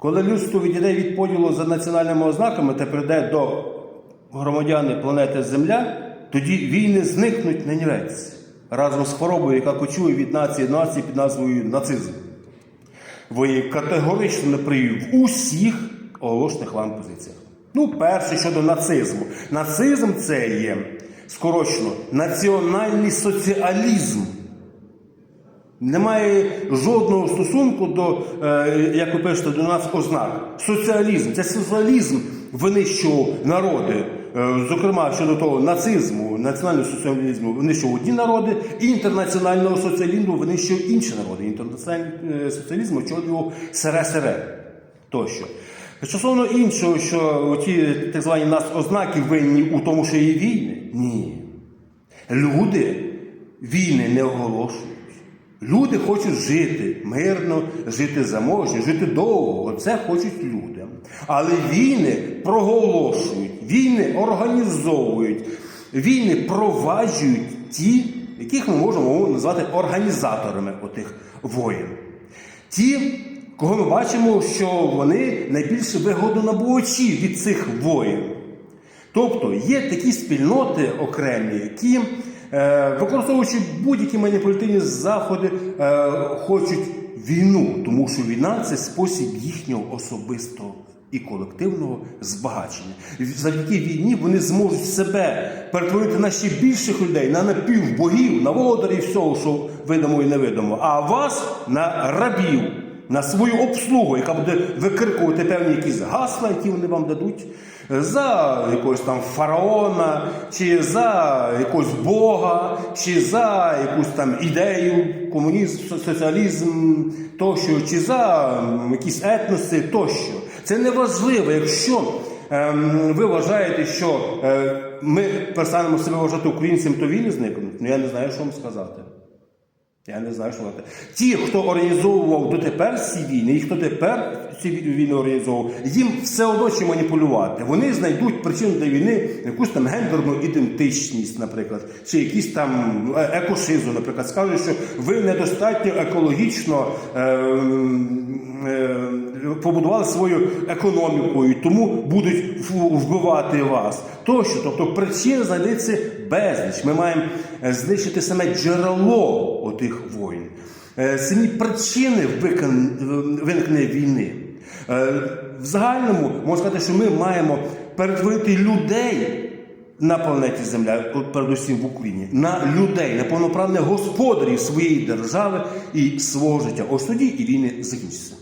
Коли людство відійде від поділу за національними ознаками та прийде до громадяни планети Земля, тоді війни зникнуть на нівець разом з хворобою, яка кочує від нації нації під назвою нацизм. Ви категорично не привів в усіх оголошених вам позиціях. Ну, перше щодо нацизму. Нацизм це є скорочено національний соціалізм. Немає жодного стосунку до, е, як ви пишете, до нас ознак. Соціалізм. Це соціалізм винищував народи. Е, Зокрема, щодо того нацизму, національного соціалізму винищував одні народи, і інтернаціонального соціалізму винищував інші народи. Інтернаціональний е, соціалізм очолював сере-сере тощо. Стосовно іншого, що ті так звані нас ознаки винні у тому, що є війни. Ні. Люди війни не оголошують. Люди хочуть жити мирно, жити заможно, жити довго. Оце хочуть люди. Але війни проголошують, війни організовують, війни проваджують ті, яких ми можемо назвати організаторами отих воєн. Ті, кого ми бачимо, що вони найбільше вигодонабувачі від цих воєн. Тобто є такі спільноти окремі, які, використовуючи будь-які маніпулятивні заходи, е, хочуть війну, тому що війна це спосіб їхнього особистого і колективного збагачення. Завдяки війні вони зможуть себе перетворити на ще більших людей, на напівбогів, на володарів всього, що видимо і невидимо, а вас на рабів на свою обслугу, яка буде викрикувати певні якісь гасла, які вони вам дадуть, за якогось там фараона, чи за якогось Бога, чи за якусь там ідею, комунізм, соціалізм тощо, чи за якісь етноси тощо. Це не важливо, якщо ем, ви вважаєте, що е, ми перестанемо себе вважати українцем, то війни зникнуть. Ну я не знаю, що вам сказати. Я не знаю, що робити. Ті, хто організовував дотепер ці війни, і хто тепер ці війни організовував, їм все одно чи маніпулювати. Вони знайдуть причину для війни якусь там гендерну ідентичність, наприклад, чи якісь там е, екошизу, наприклад, скажуть, що ви недостатньо екологічно е, е, побудували свою економіку, і тому будуть вбивати вас. Тощо, тобто причин знайдеться безліч. Ми маємо е, знищити саме джерело отих воїн, самі причини виникнення війни. Е, В загальному можна сказати, що ми маємо перетворити людей на планеті Земля, передусім в Україні, на людей, на повноправних господарів своєї держави і свого життя. Ось тоді і війни закінчаться.